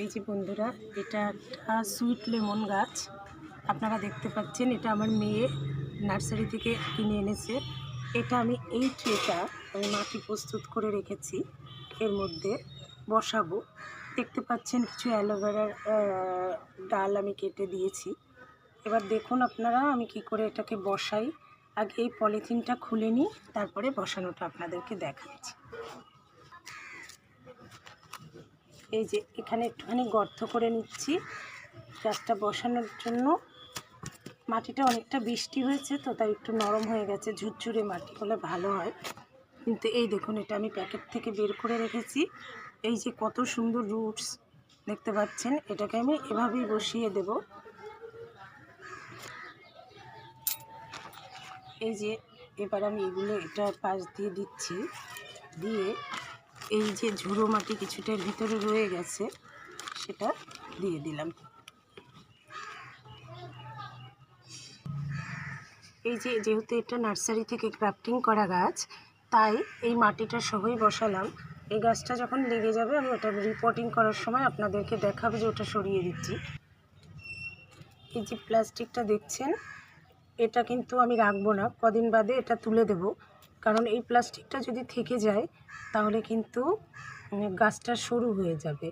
এই যে বন্ধুরা, এটা একটা সুইট লেমন গাছ। আপনারা দেখতে পাচ্ছেন, এটা আমার মেয়ে নার্সারি থেকে কিনে এনেছে। এটা আমি এই ট্রেটা আমি মাটি প্রস্তুত করে রেখেছি, এর মধ্যে বসাবো। দেখতে পাচ্ছেন, কিছু অ্যালোভেরার ডাল আমি কেটে দিয়েছি। এবার দেখুন আপনারা, আমি কি করে এটাকে বসাই। আগে এই পলিথিনটা খুলে নিই, তারপরে বসানোটা আপনাদেরকে দেখাচ্ছি। এই যে এখানে একটুখানি গর্ত করে নিচ্ছি। গাছটা বসানোর জন্য। মাটিটা অনেকটা বৃষ্টি হয়েছে তো, তাই একটু নরম হয়ে গেছে, ঝুরঝুরে মাটি হলে ভালো হয়। কিন্তু এই দেখুন, এটা আমি প্যাকেট থেকে বের করে রেখেছি। এই যে কত সুন্দর রুটস দেখতে পাচ্ছেন, এটাকে আমি এভাবেই বসিয়ে দেব। এই যে এবার আমি এগুলো এটা পাশ দিয়ে দিচ্ছি, দিয়ে এই যে ঝুড়ো মাটি কিছুটার ভিতরে রয়ে গেছে, সেটা দিয়ে দিলাম। এই যে যেহেতু এটা নার্সারি থেকে গ্রাফটিং করা গাছ, তাই এই মাটিটা সহই বসালাম। এই গাছটা যখন লেগে যাবে, আমি ওটা রিপোর্টিং করার সময় আপনাদেরকে দেখাবো যে ওটা সরিয়ে দিচ্ছি। এই যে প্লাস্টিকটা দেখছেন এটা কিন্তু আমি রাখব না। কদিন বাদে এটা তুলে দেব। কারণ এই প্লাস্টিকটা যদি থেকে যায়, তাহলে কিন্তু গাছটা সরু হয়ে যাবে।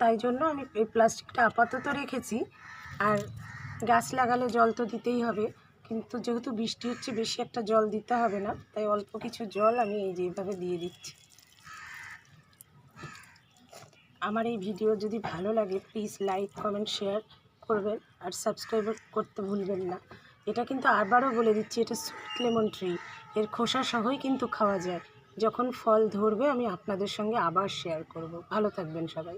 তাই জন্য আমি এই প্লাস্টিকটা আপাতত রেখেছি। আর গাছ লাগালে জল তো দিতেই হবে। কিন্তু যেহেতু বৃষ্টি হচ্ছে, বেশি একটা জল দিতে হবে না। তাই অল্প কিছু জল আমি এই যেভাবে দিয়ে দিচ্ছি। আমার এই ভিডিও যদি ভালো লাগে প্লিজ লাইক কমেন্ট শেয়ার করবেন। আর সাবস্ক্রাইব করতে ভুলবেন না। এটা কিন্তু আবারও বলে দিচ্ছি, এটা সুইট লেমন ট্রি এর খোসা সহই কিন্তু খাওয়া যায়। যখন ফল ধরবে, আমি আপনাদের সঙ্গে আবার শেয়ার করব। ভালো থাকবেন সবাই।